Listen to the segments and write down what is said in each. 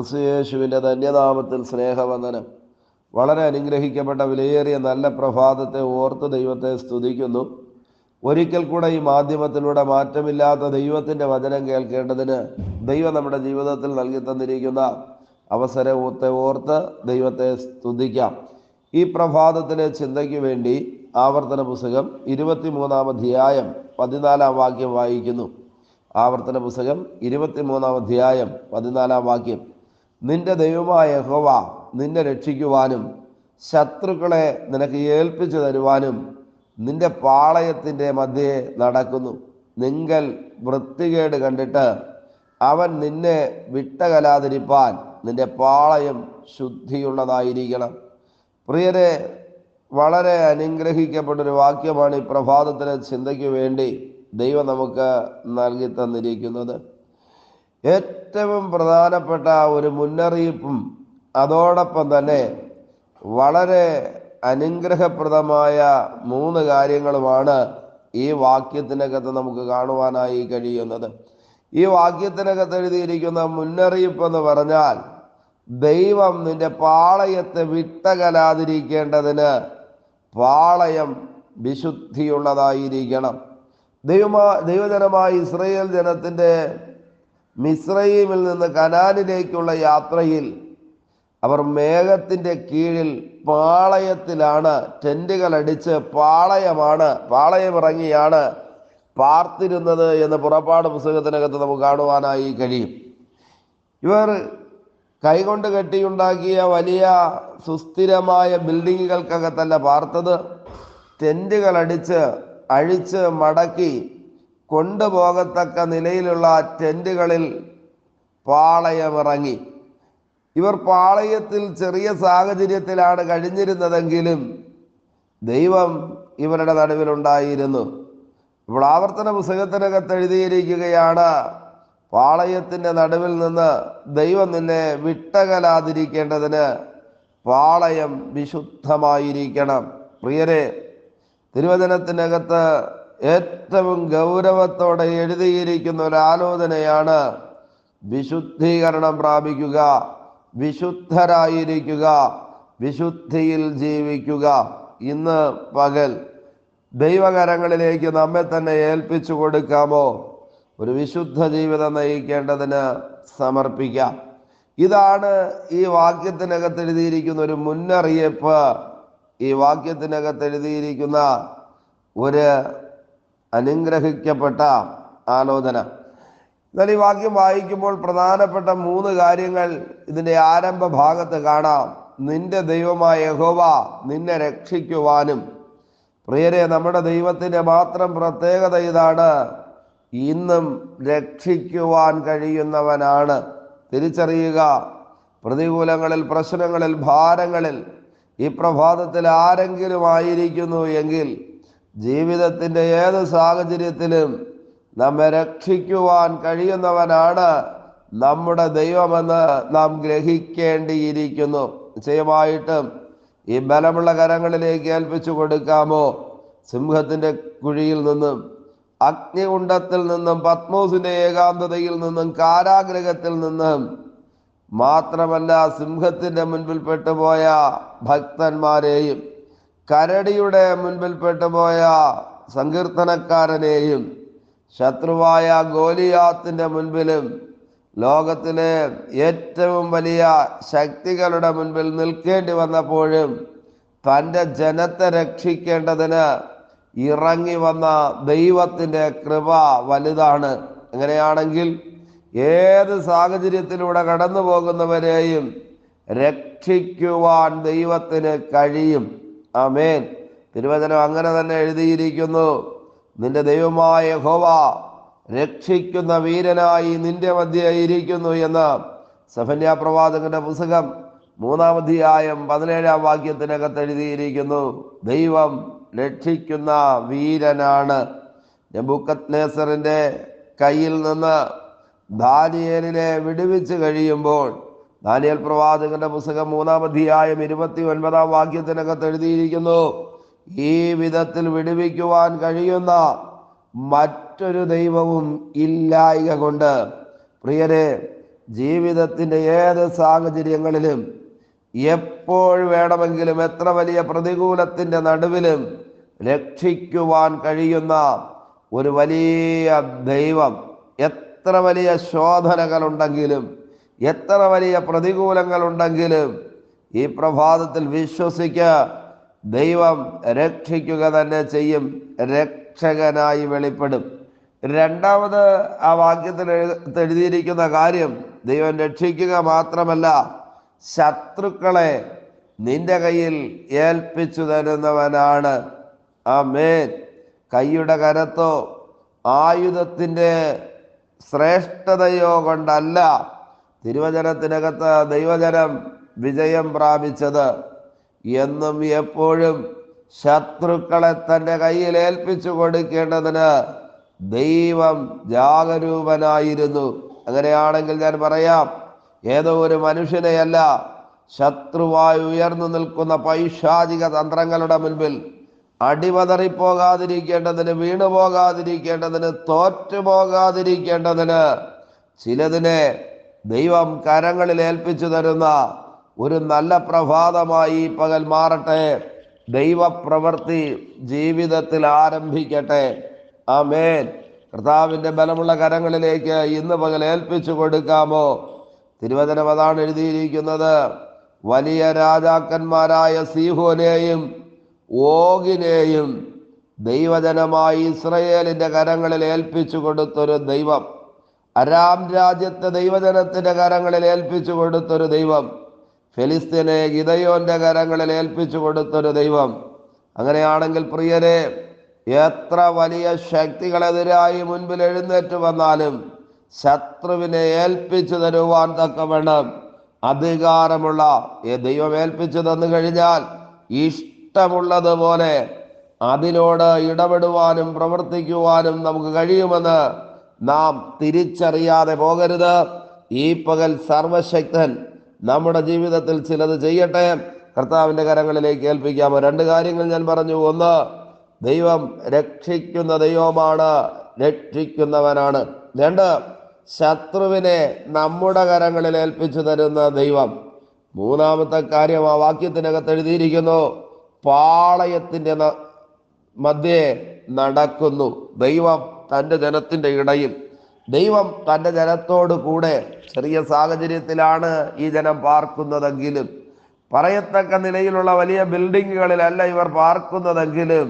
ക്രിസ്തു യേശുവിന്റെ ധന്യനാമത്തിൽ സ്നേഹവന്ദനം. വളരെ അനുഗ്രഹിക്കപ്പെട്ട വിലയേറിയ നല്ല പ്രഭാതത്തെ ഓർത്ത് ദൈവത്തെ സ്തുതിക്കുന്നു. ഒരിക്കൽ കൂടെ ഈ മാധ്യമത്തിലൂടെ മാറ്റമില്ലാത്ത ദൈവത്തിന്റെ വചനം കേൾക്കേണ്ടതിന് ദൈവം നമ്മുടെ ജീവിതത്തിൽ നൽകി തന്നിരിക്കുന്ന അവസരത്തെ ഓർത്ത് ദൈവത്തെ സ്തുതിക്കാം. ഈ പ്രഭാതത്തിലെ ചിന്തയ്ക്ക് വേണ്ടി ആവർത്തന പുസ്തകം ഇരുപത്തിമൂന്നാം അധ്യായം പതിനാലാം വാക്യം വായിക്കുന്നു. ആവർത്തന പുസ്തകം ഇരുപത്തിമൂന്നാം അധ്യായം പതിനാലാം വാക്യം. നിന്റെ ദൈവമായ ഹോവ നിന്നെ രക്ഷിക്കുവാനും ശത്രുക്കളെ നിനക്ക് ഏൽപ്പിച്ചു തരുവാനും നിന്റെ പാളയത്തിന്റെ മധ്യേ നടക്കുന്നു. നിങ്ങൾ വൃത്തികേട് കണ്ടിട്ട് അവൻ നിന്നെ വിട്ടകലാതിരിപ്പാൻ നിന്റെ പാളയം ശുദ്ധിയുള്ളതായിരിക്കണം. പ്രിയരെ വളരെ അനുഗ്രഹിക്കപ്പെട്ടൊരു വാക്യമാണ് ഈ പ്രഭാതത്തിലെ ചിന്തയ്ക്ക് വേണ്ടി ദൈവം നമുക്ക് നൽകി തന്നിരിക്കുന്നത്. ഏറ്റവും പ്രധാനപ്പെട്ട ഒരു മുന്നറിയിപ്പും അതോടൊപ്പം തന്നെ വളരെ അനുഗ്രഹപ്രദമായ മൂന്ന് കാര്യങ്ങളുമാണ് ഈ വാക്യത്തിനകത്ത് നമുക്ക് കാണുവാനായി കഴിയുന്നത്. ഈ വാക്യത്തിനകത്ത് എഴുതിയിരിക്കുന്ന മുന്നറിയിപ്പ് എന്ന് പറഞ്ഞാൽ ദൈവം നിന്റെ പാളയത്തെ വിട്ടകലാതിരിക്കേണ്ടതിന് പാളയം വിശുദ്ധിയുള്ളതായിരിക്കണം. ദൈവമാ ദൈവജനമായ ഇസ്രയേൽ ജനത്തിന്റെ മിശ്രയിമിൽ നിന്ന് കനാനിലേക്കുള്ള യാത്രയിൽ അവർ മേഘത്തിന്റെ കീഴിൽ പാളയത്തിലാണ് ടെന്റുകൾ അടിച്ച് പാളയമാണ് പാളയം ഇറങ്ങിയാണ് പാർത്തിരുന്നത് എന്ന് പുറപ്പാട് പുസ്തകത്തിനകത്ത് നമുക്ക് കാണുവാനായി കഴിയും. ഇവർ കൈകൊണ്ട് കെട്ടിയുണ്ടാക്കിയ വലിയ സുസ്ഥിരമായ ബിൽഡിങ്ങുകൾക്കകത്തല്ല പാർത്തത്. ടെന്റുകൾ അടിച്ച് അഴിച്ച് മടക്കി കൊണ്ടുപോകത്തക്ക നിലയിലുള്ള ടെന്റുകളിൽ പാളയമിറങ്ങി. ഇവർ പാളയത്തിൽ ചെറിയ സാഹചര്യത്തിലാണ് കഴിഞ്ഞിരുന്നതെങ്കിലും ദൈവം ഇവരുടെ നടുവിലുണ്ടായിരുന്നു. ഇപ്പോൾ ആവർത്തന പുസ്തകത്തിനകത്ത് എഴുതിയിരിക്കുകയാണ് പാളയത്തിന്റെ നടുവിൽ നിന്ന് ദൈവം നിന്നെ വിട്ടകലാതിരിക്കേണ്ടതിന് പാളയം വിശുദ്ധമായിരിക്കണം. പ്രിയരെ തിരുവചനത്തിനകത്ത് ഏറ്റവും ഗൗരവത്തോടെ എഴുതിയിരിക്കുന്ന ഒരു ആലോചനയാണ് വിശുദ്ധീകരണം പ്രാപിക്കുക വിശുദ്ധരായിരിക്കുക വിശുദ്ധിയിൽ ജീവിക്കുക. ഇന്ന് പകൽ ദൈവകരങ്ങളിലേക്ക് നമ്മെ തന്നെ ഏൽപ്പിച്ചു കൊടുക്കാമോ? ഒരു വിശുദ്ധ ജീവിതം നയിക്കേണ്ടതിന് സമർപ്പിക്കാം. ഇതാണ് ഈ വാക്യത്തിനകത്ത് എഴുതിയിരിക്കുന്ന ഒരു മുന്നറിയിപ്പ്. ഈ വാക്യത്തിനകത്ത് എഴുതിയിരിക്കുന്ന ഒരു അനുഗ്രഹിക്കപ്പെട്ട ആലോചന. എന്നാൽ ഈ വാക്യം വായിക്കുമ്പോൾ പ്രധാനപ്പെട്ട മൂന്ന് കാര്യങ്ങൾ ഇതിന്റെ ആരംഭ ഭാഗത്ത് കാണാം. നിന്റെ ദൈവമായ യഹോവ നിന്നെ രക്ഷിക്കുവാനും. പ്രിയരെ നമ്മുടെ ദൈവത്തിന്റെ മാത്രം പ്രത്യേകത ഇതാണ്. ഇന്നും രക്ഷിക്കുവാൻ കഴിയുന്നവനാണ്. തിരിച്ചറിയുക പ്രതികൂലങ്ങളിൽ പ്രശ്നങ്ങളിൽ ഭാരങ്ങളിൽ ഈ പ്രഭാതത്തിൽ ആരെങ്കിലും ആയിരിക്കുന്നു എങ്കിൽ ജീവിതത്തിന്റെ ഏത് സാഹചര്യത്തിലും നമ്മെ രക്ഷിക്കുവാൻ കഴിയുന്നവനാണ് നമ്മുടെ ദൈവമെന്ന് നാം ഗ്രഹിക്കേണ്ടിയിരിക്കുന്നു. നിശ്ചയമായിട്ടും ഈ ബലമുള്ള കരങ്ങളിലേക്ക് ഏൽപ്പിച്ചു കൊടുക്കാമോ? സിംഹത്തിന്റെ കുഴിയിൽ നിന്നും അഗ്നികുണ്ടത്തിൽ നിന്നും പത്മോസിന്റെ ഏകാന്തതയിൽ നിന്നും കാരാഗ്രഹത്തിൽ നിന്നും മാത്രമല്ല സിംഹത്തിന്റെ മുൻപിൽ പെട്ടുപോയ ഭക്തന്മാരെയും കരടിയുടെ മുൻപിൽപ്പെട്ട് പോയ സങ്കീർത്തനക്കാരനെയും ശത്രുവായ ഗോലിയാത്തിന്റെ മുൻപിലും ലോകത്തിലെ ഏറ്റവും വലിയ ശക്തികളുടെ മുൻപിൽ നിൽക്കേണ്ടി വന്നപ്പോഴും തന്റെ ജനത്തെ രക്ഷിക്കേണ്ടതിന് ഇറങ്ങി വന്ന ദൈവത്തിന്റെ കൃപ വലുതാണ്. അങ്ങനെയാണെങ്കിൽ ഏത് സാഹചര്യത്തിലൂടെ കടന്നു പോകുന്നവരെയും രക്ഷിക്കുവാൻ ദൈവത്തിന് കഴിയും. ആമേൻ. തിരുവചനം അങ്ങനെ തന്നെ എഴുതിയിരിക്കുന്നു. നിന്റെ ദൈവമായ ഹോവ രക്ഷിക്കുന്ന വീരനായി നിന്റെ മധ്യ ഇരിക്കുന്നു എന്ന് സഫന്യാ പ്രവാചകന്റെ പുസ്തകം മൂന്നാമധ്യായം പതിനേഴാം വാക്യത്തിനകത്ത് എഴുതിയിരിക്കുന്നു. ദൈവം രക്ഷിക്കുന്ന വീരനാണ്. നെബുക്കത് നേസറിന്റെ കയ്യിൽ നിന്ന് ദാനിയേലിനെ വിടുവിച്ച് കഴിയുമ്പോൾ ദാനിയൽ പ്രവാചകന്റെ പുസ്തകം മൂന്നാം അധ്യായം ഇരുപത്തി ഒൻപതാം വാക്യത്തിനകത്ത് എഴുതിയിരിക്കുന്നു ഈ വിധത്തിൽ വിടുവിക്കുവാൻ കഴിയുന്ന മറ്റൊരു ദൈവവും ഇല്ലായിക കൊണ്ട്. പ്രിയരെ ജീവിതത്തിന്റെ ഏത് സാഹചര്യങ്ങളിലും എപ്പോൾ വേണമെങ്കിലും എത്ര വലിയ പ്രതികൂലത്തിന്റെ നടുവിലും രക്ഷിക്കുവാൻ കഴിയുന്ന ഒരു വലിയ ദൈവം എത്ര വലിയ ശോധനകളുണ്ടെങ്കിലും എത്ര വലിയ പ്രതികൂലങ്ങളുണ്ടെങ്കിലും ഈ പ്രഭാതത്തിൽ വിശ്വസിക്ക ദൈവം രക്ഷിക്കുക തന്നെ ചെയ്യും രക്ഷകനായി വെളിപ്പെടും. രണ്ടാമത് ആ വാക്യത്തിൽ എഴു- എഴുതിയിരിക്കുന്ന കാര്യം ദൈവം രക്ഷിക്കുക മാത്രമല്ല ശത്രുക്കളെ നിന്റെ കയ്യിൽ ഏൽപ്പിച്ചു തരുന്നവനാണ്. ആ മേൻ കൈയുടെ കരത്തോ ആയുധത്തിന്റെ ശ്രേഷ്ഠതയോ കൊണ്ടല്ല തിരുവചനത്തിനകത്ത് ദൈവജനം വിജയം പ്രാപിച്ചത് എന്നും എപ്പോഴും ശത്രുക്കളെ തന്റെ കയ്യിൽ ഏൽപ്പിച്ചു കൊടുക്കേണ്ടതിന് ദൈവം ജാഗരൂപനായിരുന്നു. അങ്ങനെയാണെങ്കിൽ ഞാൻ പറയാം ഏതോ ഒരു മനുഷ്യനെയല്ല ശത്രുവായി ഉയർന്നു നിൽക്കുന്ന പൈശാചിക തന്ത്രങ്ങളുടെ മുൻപിൽ അടിപതറിപ്പോകാതിരിക്കേണ്ടതിന് വീണു പോകാതിരിക്കേണ്ടതിന് തോറ്റു പോകാതിരിക്കേണ്ടതിന് ചിലതിനെ ദൈവം കരങ്ങളിൽ ഏൽപ്പിച്ചു തരുന്ന ഒരു നല്ല പ്രഭാതമായി പകൽ മാറട്ടെ. ദൈവപ്രവൃത്തി ജീവിതത്തിൽ ആരംഭിക്കട്ടെ. ആമേൻ. കർത്താവിന്റെ ബലമുള്ള കരങ്ങളിലേക്ക് ഇന്ന് പകൽ ഏൽപ്പിച്ചു കൊടുക്കാമോ? തിരുവചനം അതാണ് എഴുതിയിരിക്കുന്നത്. വലിയ രാജാക്കന്മാരായ സീഹോനെയും ഓഗിനെയും ദൈവജനമായി ഇസ്രയേലിന്റെ കരങ്ങളിൽ ഏൽപ്പിച്ചു കൊടുത്തൊരു ദൈവം. അരാം രാജ്യത്തെ ദൈവജനത്തിന്റെ കരങ്ങളിൽ ഏൽപ്പിച്ചു കൊടുത്തൊരു ദൈവം. ഫെലിസ്തീനെ ഗിതയോന്റെ കരങ്ങളിൽ ഏൽപ്പിച്ചു കൊടുത്തൊരു ദൈവം. അങ്ങനെയാണെങ്കിൽ പ്രിയരെ എത്ര വലിയ ശക്തികളെതിരായി മുൻപിൽ എഴുന്നേറ്റ് വന്നാലും ശത്രുവിനെ ഏൽപ്പിച്ചു തരുവാൻ തക്കവണ്ണം അധികാരമുള്ള ഈ ദൈവം ഏൽപ്പിച്ചു തന്നു കഴിഞ്ഞാൽ ഇഷ്ടമുള്ളതുപോലെ അതിനോട് ഇടപെടുവാനും പ്രവർത്തിക്കുവാനും നമുക്ക് കഴിയുമെന്ന് നാം തിരിച്ചറിയാതെ പോകരുത്. ഈ പകൽ സർവശക്തൻ നമ്മുടെ ജീവിതത്തിൽ ചിലത് ചെയ്യട്ടെ. കർത്താവിന്റെ കരങ്ങളിലേക്ക് ഏൽപ്പിക്കാമോ? രണ്ട് കാര്യങ്ങൾ ഞാൻ പറഞ്ഞു. ഒന്ന് ദൈവം രക്ഷിക്കുന്ന ദൈവമാണ്. രക്ഷിക്കുന്നവനാണ്. രണ്ട് ശത്രുവിനെ നമ്മുടെ കരങ്ങളിൽ ഏൽപ്പിച്ചു തരുന്ന ദൈവം. മൂന്നാമത്തെ കാര്യം ആ വാക്യത്തിനകത്ത് എഴുതിയിരിക്കുന്നു. പാളയത്തിന്റെ മധ്യേ നടക്കുന്നു. ദൈവം തന്റെ ജനത്തിന്റെ ഇടയിൽ. ദൈവം തന്റെ ജനത്തോട് കൂടെ ചെറിയ സാഹചര്യത്തിലാണ് ഈ ജനം പാർക്കുന്നതെങ്കിലും പറയത്തക്ക നിലയിലുള്ള വലിയ ബിൽഡിങ്ങുകളിലല്ല ഇവർ പാർക്കുന്നതെങ്കിലും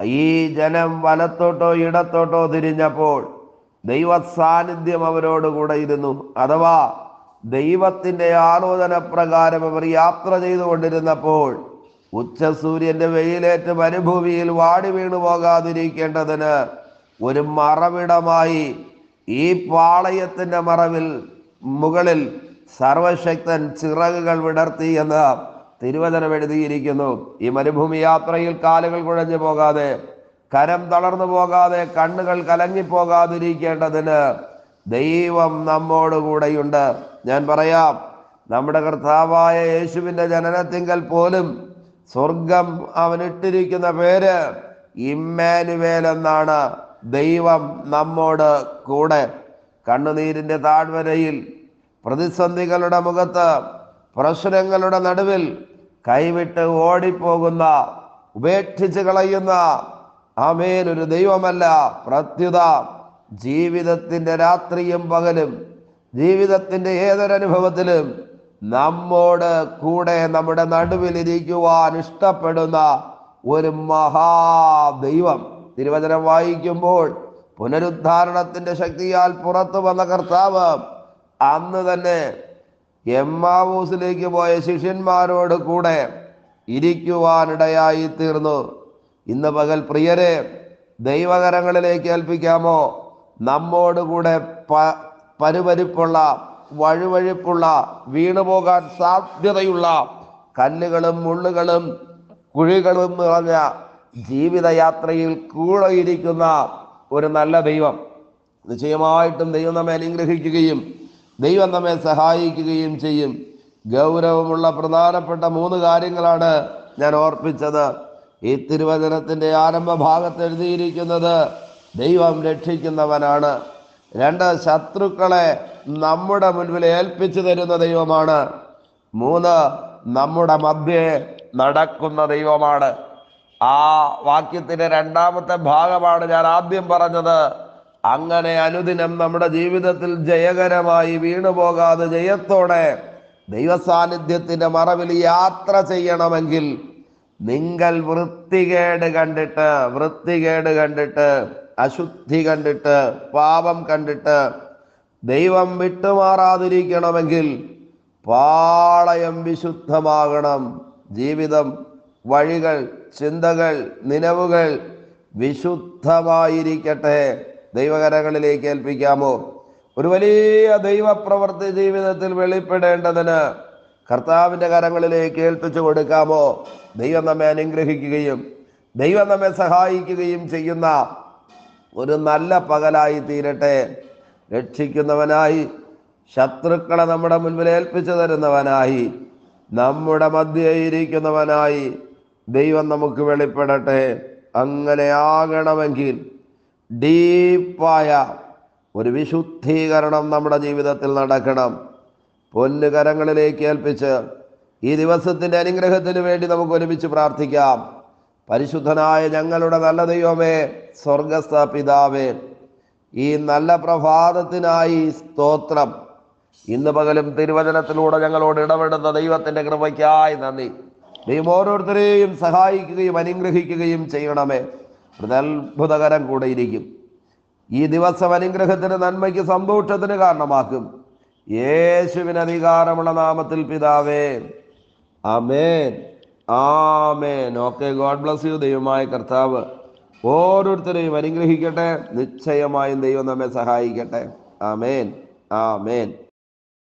ഈ ജനം വലത്തോട്ടോ ഇടത്തോട്ടോ തിരിഞ്ഞപ്പോൾ ദൈവ സാന്നിധ്യം അവരോട് കൂടെ ഇരുന്നു. അഥവാ ദൈവത്തിന്റെ ആലോചന പ്രകാരം അവർ യാത്ര ചെയ്തുകൊണ്ടിരുന്നപ്പോൾ ഉച്ചസൂര്യന്റെ വെയിലേറ്റ് മരുഭൂമിയിൽ വാടി വീണു പോകാതിരിക്കേണ്ടതിന് ഒരു മറവിടമായി ഈ പാളയത്തിന്റെ മറവിൽ മുകളിൽ സർവശക്തൻ ചിറകുകൾ വിടർത്തി എന്ന് തിരുവചനം എഴുതിയിരിക്കുന്നു. ഈ മരുഭൂമി യാത്രയിൽ കാലുകൾ കുഴഞ്ഞു പോകാതെ കരം തളർന്നു പോകാതെ കണ്ണുകൾ കലങ്ങിപ്പോകാതിരിക്കേണ്ടതിന് ദൈവം നമ്മോട് കൂടെയുണ്ട് ഞാൻ പറയാം നമ്മുടെ കർത്താവായ യേശുവിന്റെ ജനനത്തിങ്കൽ പോലും സ്വർഗം അവനിട്ടിരിക്കുന്ന പേര് ഇമ്മാനുവേൽ എന്നാണ്. ദൈവം നമ്മോട് കൂടെ കണ്ണുനീരിന്റെ താഴ്വരയിൽ പ്രതിസന്ധികളുടെ മുഖത്ത് പ്രശ്നങ്ങളുടെ നടുവിൽ കൈവിട്ട് ഓടിപ്പോകുന്ന ഉപേക്ഷിച്ച് കളയുന്ന ആമേൻ ഒരു ദൈവമല്ല പ്രത്യുത ജീവിതത്തിന്റെ രാത്രിയും പകലും ജീവിതത്തിന്റെ ഏതൊരനുഭവത്തിലും നമ്മോട് കൂടെ നമ്മുടെ നടുവിൽ ഇരിക്കുവാൻ ഇഷ്ടപ്പെടുന്ന ഒരു മഹാദൈവം. തിരുവചനം വായിക്കുമ്പോൾ പുനരുദ്ധാരണത്തിന്റെ ശക്തിയാൽ പുറത്തു വന്ന കർത്താവ് അന്ന് തന്നെ എമ്മാവൂസിലേക്ക് പോയ ശിഷ്യന്മാരോട് കൂടെ ഇരിക്കുവാനിടയായി തീർന്നു. ഇന്ന് പകൽ പ്രിയരെ ദൈവകരങ്ങളിലേക്ക് ഏൽപ്പിക്കാമോ? നമ്മോട് കൂടെ പ പരുപരിപ്പുള്ള വഴുവഴുപ്പുള്ള വീണുപോകാൻ സാധ്യതയുള്ള കല്ലുകളും മുള്ളുകളും കുഴികളും നിറഞ്ഞ ജീവിതയാത്രയിൽ കൂടെ ഇരിക്കുന്ന ഒരു നല്ല ദൈവം. നിശ്ചയമായിട്ടും ദൈവം നമ്മെ അനുഗ്രഹിക്കുകയും ദൈവം നമ്മെ സഹായിക്കുകയും ചെയ്യും. ഗൗരവമുള്ള പ്രധാനപ്പെട്ട മൂന്ന് കാര്യങ്ങളാണ് ഞാൻ ഓർപ്പിച്ചത്. ഈ തിരുവചനത്തിന്റെ ആരംഭ ഭാഗത്ത് എഴുതിയിരിക്കുന്നത് ദൈവം രക്ഷിക്കുന്നവനാണ്. രണ്ട് ശത്രുക്കളെ നമ്മുടെ മുൻപിൽ ഏൽപ്പിച്ചു തരുന്ന ദൈവമാണ്. മൂന്ന് നമ്മുടെ മധ്യേ നടക്കുന്ന ദൈവമാണ്. ആ വാക്യത്തിന്റെ രണ്ടാമത്തെ ഭാഗമാണ് ഞാൻ ആദ്യം പറഞ്ഞത്. അങ്ങനെ അനുദിനം നമ്മുടെ ജീവിതത്തിൽ ജയകരമായി വീണുപോകാതെ ജയത്തോടെ ദൈവസാന്നിധ്യത്തിന്റെ മറവിൽ യാത്ര ചെയ്യണമെങ്കിൽ നിങ്ങൾ വൃത്തികേട് കണ്ടിട്ട് വൃത്തികേട് കണ്ടിട്ട് അശുദ്ധി കണ്ടിട്ട് പാപം കണ്ടിട്ട് ദൈവം വിട്ടുമാറാതിരിക്കണമെങ്കിൽ പാളയം വിശുദ്ധമാകണം. ജീവിതം വഴികൾ ചിന്തകൾ നിലവുകൾ വിശുദ്ധമായിരിക്കട്ടെ. ദൈവകരങ്ങളിലേക്ക് ഏൽപ്പിക്കാമോ? ഒരു വലിയ ദൈവപ്രവൃത്തി ജീവിതത്തിൽ വെളിപ്പെടേണ്ടതിന് കർത്താവിന്റെ കരങ്ങളിലേക്ക് ഏൽപ്പിച്ചു കൊടുക്കാമോ? ദൈവം നമ്മെ അനുഗ്രഹിക്കുകയും ദൈവം നമ്മെ സഹായിക്കുകയും ചെയ്യുന്ന ഒരു നല്ല പകലായി തീരട്ടെ. രക്ഷിക്കുന്നവനായി ശത്രുക്കളെ നമ്മുടെ മുൻപിൽ ഏൽപ്പിച്ചു തരുന്നവനായി നമ്മുടെ മധ്യേ ഇരിക്കുന്നവനായി ദൈവം നമുക്ക് വെളിപ്പെടട്ടെ. അങ്ങനെ ആകണമെങ്കിൽ ഡീപ്പായ ഒരു വിശുദ്ധീകരണം നമ്മുടെ ജീവിതത്തിൽ നടക്കണം. പൊന്നുകരങ്ങളിലേക്ക് ഏൽപ്പിച്ച് ഈ ദിവസത്തിന്റെ അനുഗ്രഹത്തിന് വേണ്ടി നമുക്ക് ഒരുമിച്ച് പ്രാർത്ഥിക്കാം. പരിശുദ്ധനായ ഞങ്ങളുടെ നല്ല ദൈവമേ സ്വർഗസ്ഥ പിതാവേ ഈ നല്ല പ്രഭാതത്തിനായി സ്തോത്രം. ഇന്ന് പകലും തിരുവചനത്തിലൂടെ ഞങ്ങളോട് ഇടപെടുന്ന ദൈവത്തിന്റെ കൃപയ്ക്കായി നന്ദി. ദൈവം ഓരോരുത്തരെയും സഹായിക്കുകയും അനുഗ്രഹിക്കുകയും ചെയ്യണമേ. അത്ഭുതകരം കൂടെയിരിക്കും ഈ ദിവസം അനുഗ്രഹത്തിന് നന്മയ്ക്ക് സന്തോഷത്തിന് കാരണമാക്കും. യേശുവിന് അധികാരമുള്ള നാമത്തിൽ പിതാവേ ആമേൻ ആമേൻ. ഓക്കെ ഗോഡ് ബ്ലസ് യു ദൈവമായ കർത്താവ്. ഓരോരുത്തരെയും അനുഗ്രഹിക്കട്ടെ. നിശ്ചയമായും ദൈവം നമ്മെ സഹായിക്കട്ടെ. ആമേൻ ആമേൻ.